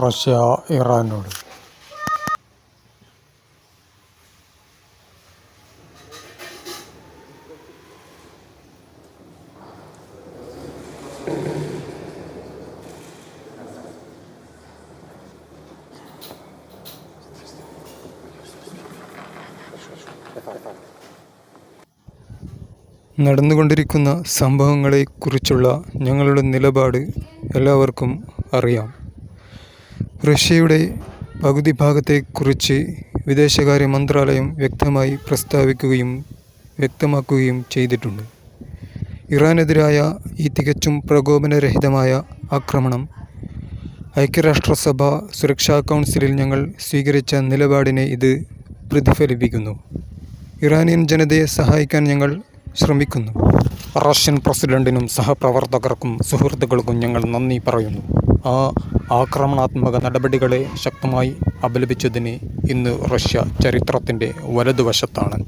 Russia ഇറാനോട് നടന്നുകൊണ്ടിരിക്കുന്ന സംഭവങ്ങളെക്കുറിച്ചുള്ള ഞങ്ങളുടെ നിലപാട് എല്ലാവർക്കും അറിയാം. റഷ്യയുടെ പകുതി ഭാഗത്തെക്കുറിച്ച് വിദേശകാര്യ മന്ത്രാലയം വ്യക്തമായി പ്രസ്താവിക്കുകയും വ്യക്തമാക്കുകയും ചെയ്തിട്ടുണ്ട്. ഇറാനെതിരായ ഈ തികച്ചും പ്രകോപനരഹിതമായ ആക്രമണം ഐക്യരാഷ്ട്രസഭ സുരക്ഷാ കൗൺസിലിൽ ഞങ്ങൾ സ്വീകരിച്ച നിലപാടിനെ ഇത് പ്രതിഫലിപ്പിക്കുന്നു. ഇറാനിയൻ ജനതയെ സഹായിക്കാൻ ഞങ്ങൾ ശ്രമിക്കുന്നു. റഷ്യൻ പ്രസിഡന്റിനും സഹപ്രവർത്തകർക്കും സുഹൃത്തുക്കൾക്കും ഞങ്ങൾ നന്ദി പറയുന്നു. ആ ആക്രമണാത്മക നടപടികളെ ശക്തമായി അപലപിച്ചതിന് ഇന്ന് റഷ്യ ചരിത്രത്തിന്റെ വലതുവശത്താണ്.